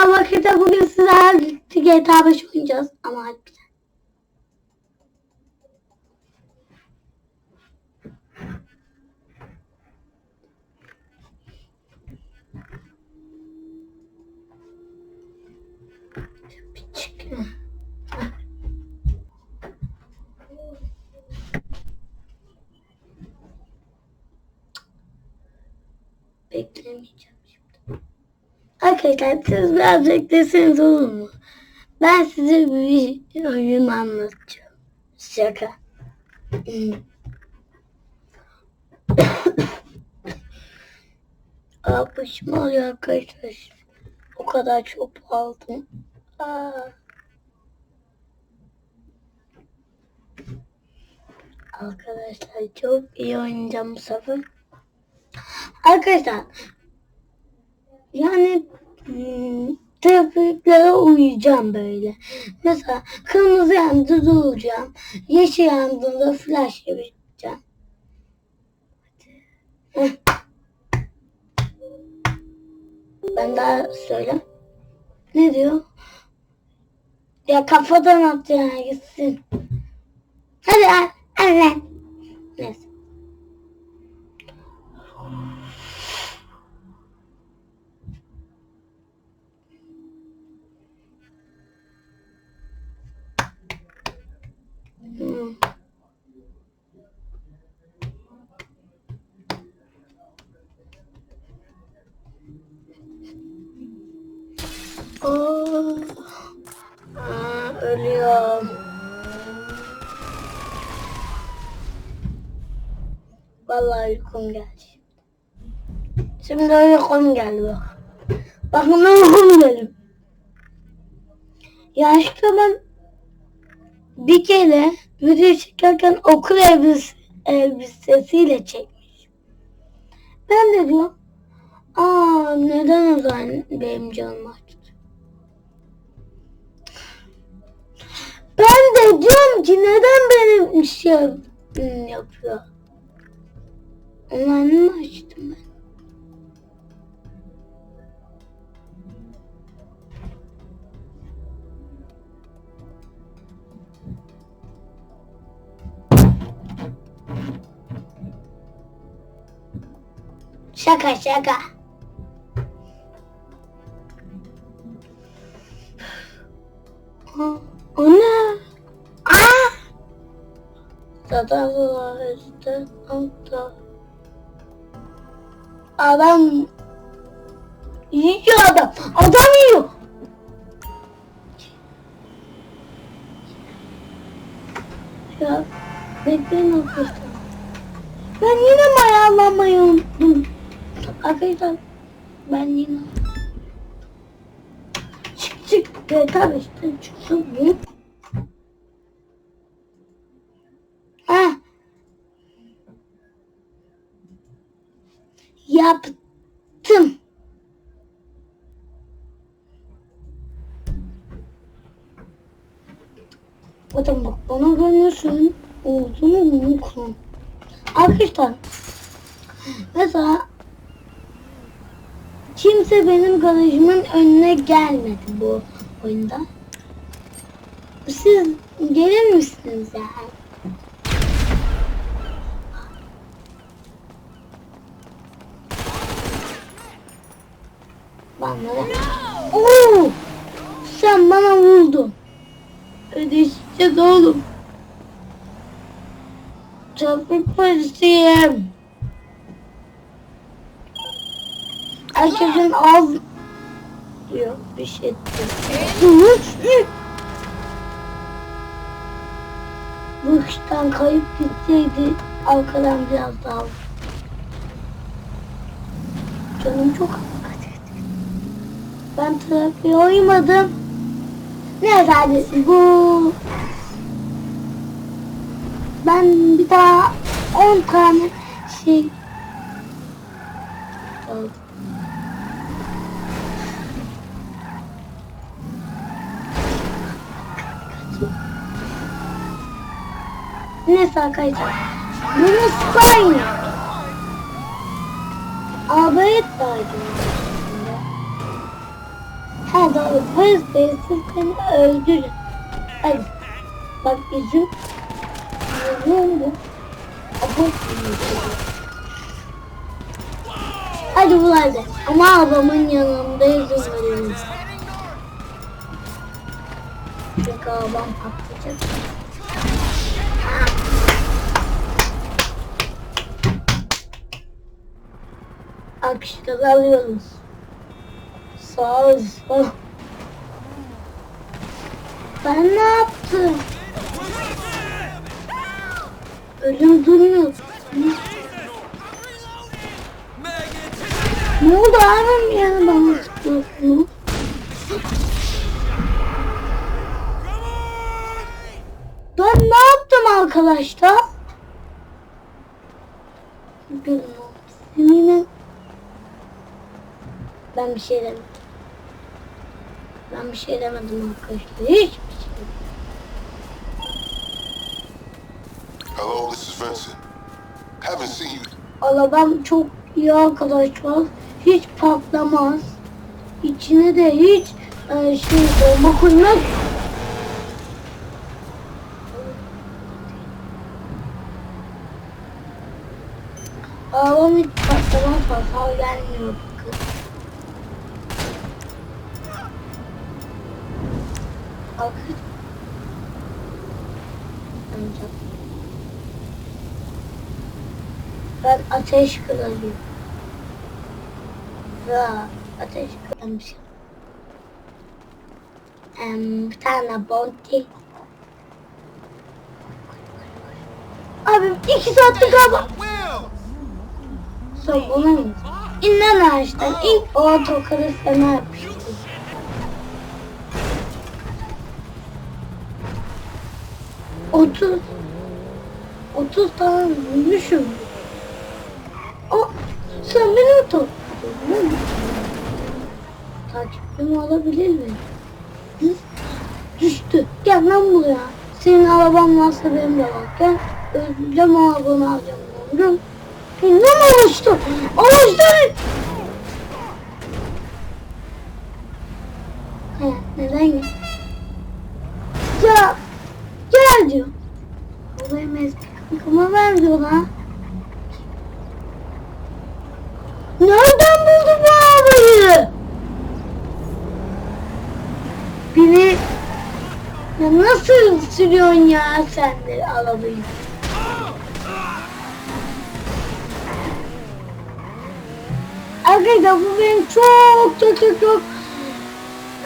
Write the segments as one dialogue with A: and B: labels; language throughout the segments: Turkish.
A: Merhaba arkadaşlar bugün sizlerle GTA 5 oynayacağız ama harbiden. Beklemeyeceğim. Arkadaşlar siz biraz bekleseniz olur mu? Ben size bir oyun anlatacağım. Şaka. Aa başım ağrıyor arkadaşlar. O kadar çok aldım. Aa. Arkadaşlar çok iyi oynayacağım bu sefer. Arkadaşlar yani trafiklere uyuyacağım böyle. Mesela kırmızı yandı duracağım. Yeşil yandığında flash yapacağım. Ben daha söyle. Ne diyor? Ya kafadan at ya gitsin. Hadi al. Aa, ölüyorum. Vallahi uykum geldi. Şimdi uykum geldi bak. Bakın uykum geldi. Ya işte ben bir kere video çekerken okul elbis elbisesiyle çekmiş. Ben de diyorum, aa neden o zaman benim canım açtı? Ben de diyorum ki neden benim şey yapıyor? Onları mı açtım ben? Şaka şaka. O ne? Aa! Dadalar üstten altta. Adam yiyor adam. Adam yiyor. Ya bekleyin arkadaşlar. Ben yine mayalanmayı unuttum. Arkadaşlar ben yine çık çık GTA 5'ten çıksın bu. Ha. Yaptım. Bakın bak bana görüyorsun. Olduğunu unutma. Arkadaşlar mesela kimse benim garajımın önüne gelmedi bu oyunda. Siz gelir misiniz yani? Bana Oo! Sen bana vurdun. Ödeşeceğiz oğlum. Trafik polisiyim. Herkesin ağız diyor bir şey diyor. Bu işten kayıp gitseydi arkadan biraz daha Canım çok acıdı. Ben trafiğe uymadım. Ne hadi bu ben bir daha 10 tane şey aldım. Sayın. Abayet daydım. Ha doğru. Polis bey siz beni öldürün. Hadi. Bak yüzüm. Ne oldu? Abort Hadi hadi. Ama ablamın yanında izin verelim. Çünkü ablam patlayacak. Akışları alıyoruz. Sağ ol. Ben ne yaptım? Ölüm durmuyor. Ne oldu abim yani bana sıkıyorsun? Ben ne yaptım arkadaşlar? Bilmiyorum. Ben bir şey demedim. Ben bir şey demedim arkadaşlar. Hiçbir şey demedim.
B: Hello, this is Vincent. Haven't seen you.
A: Arabam çok iyi arkadaşlar. Hiç patlamaz. İçine de hiç e, şey bomba koymak. Arabam hiç patlamaz. Hasar gelmiyor. Bakın. Ben ateş kırarım. Ya ateş kırarmış. Em, bir tane bounty. Abi iki saatlik abi. Son bunu mu? İn lan ağaçtan. İn. O tokadı sana yapıştı. Otuz. Otuz tane vurmuşum. O sen beni topladın? Takipçimi alabilir miyim? Düştü. Gel lan buraya. Senin araban varsa benim de var. Gel. Özleyeceğim arabanı alacağım. Oğlum. Benim araçtı. Araçtı. He, neden ya? Ya. Gel diyor. O benim eski diyor lan. Nereden buldun bu arabayı? Beni ya nasıl sürüyorsun ya sen de arabayı? Arkadaşlar bu benim çok çok çok çok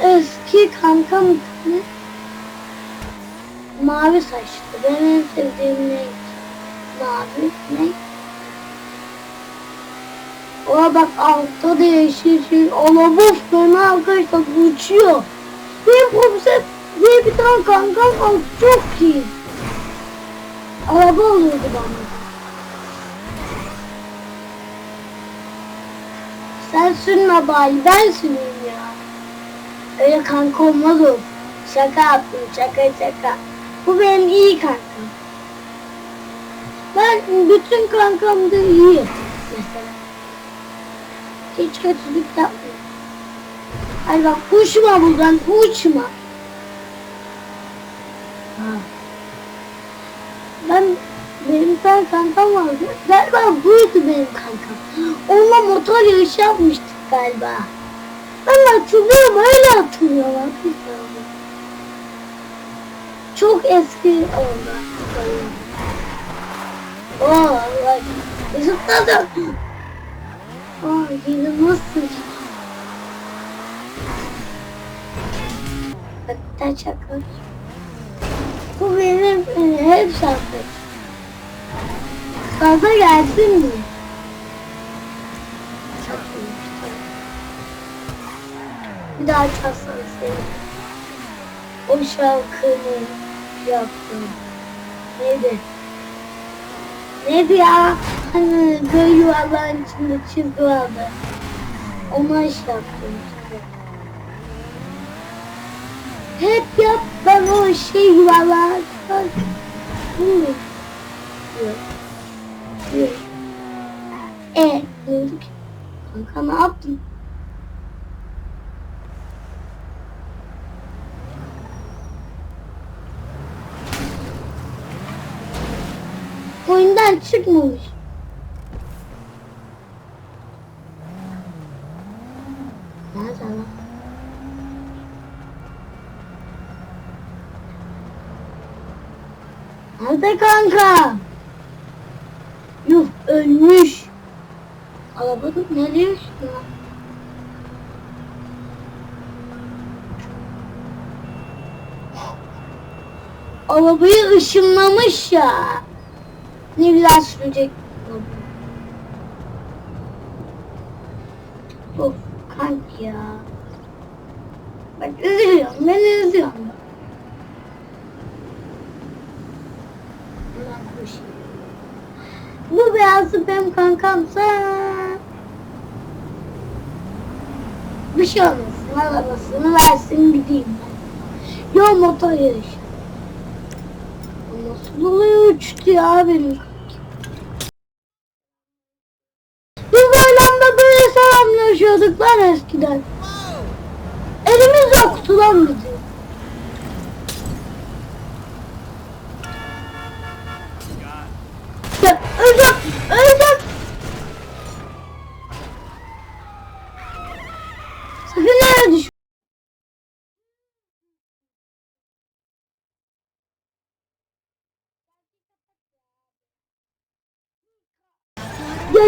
A: eski kankam? Mavi saçlı. Benim en sevdiğim renk. Mavi bak altta da yeşil şey. Alabuf beni arkadaşlar bu uçuyor. Benim komiser diye bir tane kankam var çok iyi. Araba oluyordu bana. Sen sürme bari ben süreyim ya. Öyle kanka olmaz o. Şaka yaptım şaka şaka. Bu benim iyi kankam. Ben bütün kankam da iyi mesela. Hiç kötülük yapmıyor. Ay bak uçma buradan uçma. Ha. Ben benim bir tane kankam vardı. Galiba buydu benim kankam. Onunla motor yarışı yapmıştık galiba. Ben hatırlıyorum öyle hatırlıyorum arkadaşlar. Çok eski oldu. Bak. Zıpladım. Aa, nasıl? Hatta çakır. Bu benim hep şarkı. Gaza gelsin mi? Çok iyi. Bir daha çalsana seni. O şarkını yaptım. Neydi? Neydi ya? Hani böyle yuvarlağın içinde çizgi vardı. Ona iş yaptım işte. Hep yap ben o şey yuvarlağı Bu mu? Yok. Yok. E, dedik. Kanka ne yaptın? Oyundan çıkmamış. Nerede kanka? Yuh ölmüş. Arabanın nereye uçtu lan? Arabayı ışınlamış ya. Güzel sürecek. Of kanki ya. Bak üzülüyorum ben üzülüyorum. Bu beyazı benim kankamsa bir şey olmasın arabasını versin gideyim ben. Yo motor yarışı. Nasıl uçtu ya benim. Biz bayramda böyle selamlaşıyorduk lan eskiden. Elimiz yoktu lan bizim.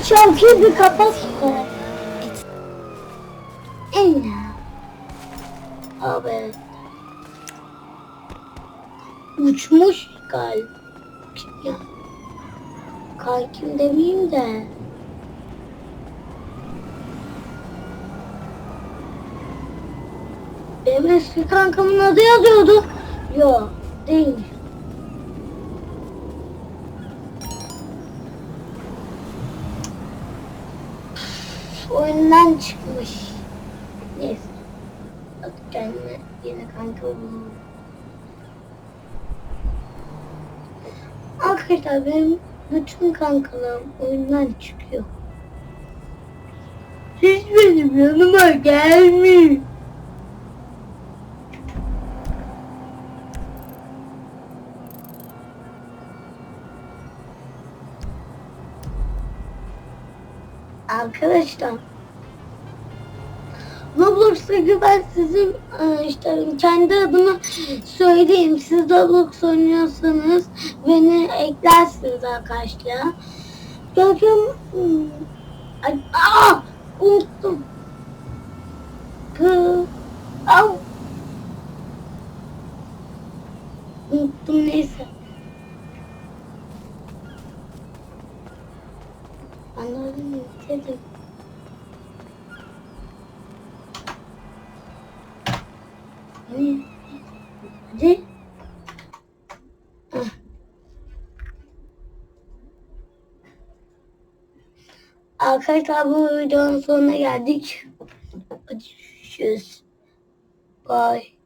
A: Ya şarkıyı bir kapat işte. Ella. Abi. Uçmuş galiba. Ya. Kankim demeyeyim de. Benim eski kankamın adı yazıyordu. Yok değilmiş. Oyundan çıkmış. Neyse. Hadi kendime yeni kanka bulalım. Arkadaşlar benim bütün kankalarım oyundan çıkıyor. Hiç benim yanıma gelmiyor. Arkadaşlar Roblox'taki ben sizin e, işte kendi adıma söyleyeyim. Siz Roblox oynuyorsanız beni eklersiniz arkadaşlar. Görkem hmm, ay, aa, unuttum. Kı, au. Unuttum neyse. Anladım dedim. Ne? Hadi. Hah. Arkadaşlar bu videonun sonuna geldik. Hadi görüşürüz. Bye.